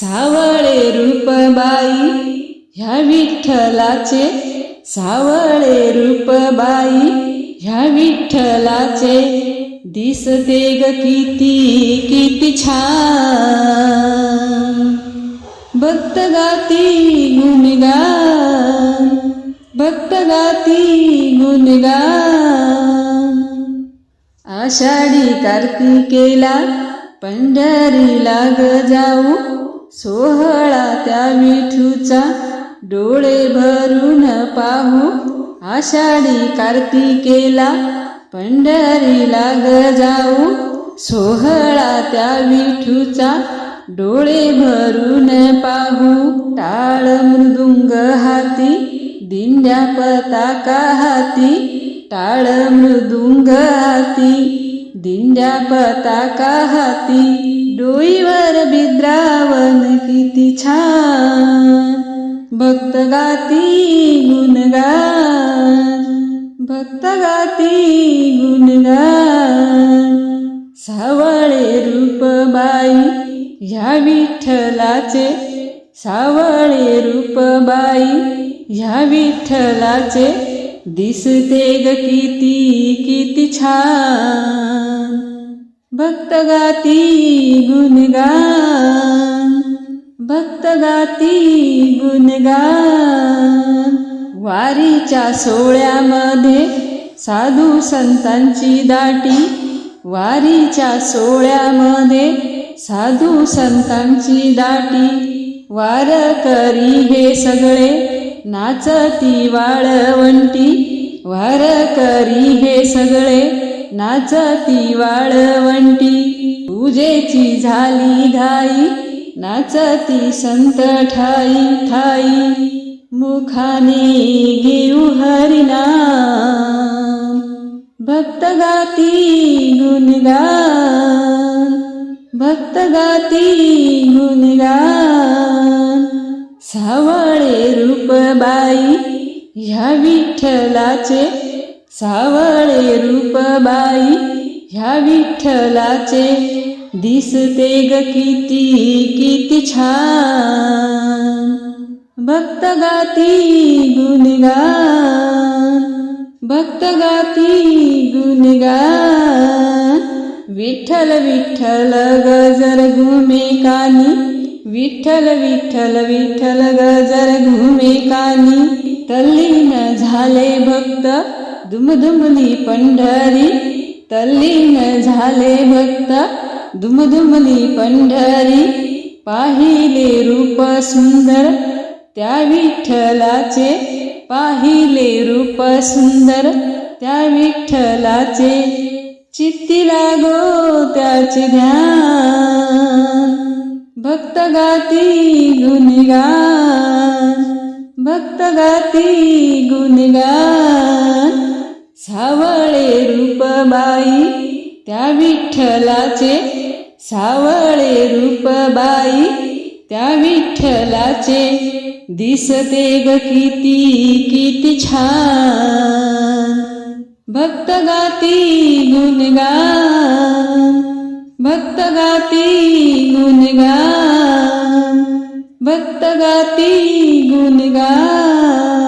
सावळे रूपबाई ह्या विठ्ठलाचे सावळे रूपबाई ह्या विठ्ठलाचे दिसते ग किती किती छान. भक्त गाती गुणगान भक्त गाती गुणगान. आषाढी कार्तिकेला पंढरीला ग जाऊ सोहळा त्या विठूचा डोळे भरून पाहू आषाढी कार्तिकेला. पंढरीला ग जाऊ. सोहळा त्या विठूचा डोळे भरून पाहू टाळ मृदुंग हाती. दिंड्या पताका हाती. टाळ मृदुंग हाती. दिंड्या पताका हाती. डोईवर बिद्रावन किती छान. भक्त गाती गुणगान. भक्त गाती गुणगान. सावळे रूपबाई ह्या विठ्ठलाचे. सावळे रूपबाई ह्या विठ्ठलाचे. दिसते ग किती किती छान. भक्त गाती गुणगान भक्त गाती गुणगान वारीच्या सोहळ्यामध्ये साधू संतांची दाटी वारीच्या सोहळ्यामध्ये साधू संतांची दाटी वारकरी हे सगळे नाचती वाळवंटी वारकरी हे सगळे नाचती वाळवंटी पूजेची झाली घाई नाचती संत ठाई ठाई मुखाने घेऊ हरिना भक्त गाती गुणगान. भक्त गाती गुणगान. सावळे रूपबाई ह्या विठ्ठलाचे सावळे रूपबाई ह्या विठ्ठलाचे दिसते ग किती किती छान. भक्त गाती गुणगान भक्त गाती गुणगान. विठ्ठल विठ्ठल गजर घुमे कानी विठ्ठल विठ्ठल विठ्ठल गजर घुमे कानी. तल्लीन झाले भक्त दुमधुमली पंढरी तल्लीन झाले भक्त. दुमधुमली पंढरी पाहिले रूप सुंदर. त्या विठ्ठलाचे पाहिले रूप सुंदर. त्या विठ्ठलाचे चित्ती लागो त्याचे ध्यान. भक्त गाती गुणगान. भक्त गाती गुणगान. सावळे रूपबाई त्या विठ्ठलाचे सावळे रूपबाई त्या विठ्ठलाचे दिसते ग किती किती छान. भक्त गाती गुणगान भक्त गाती गुणगान भक्त गाती गुणगान.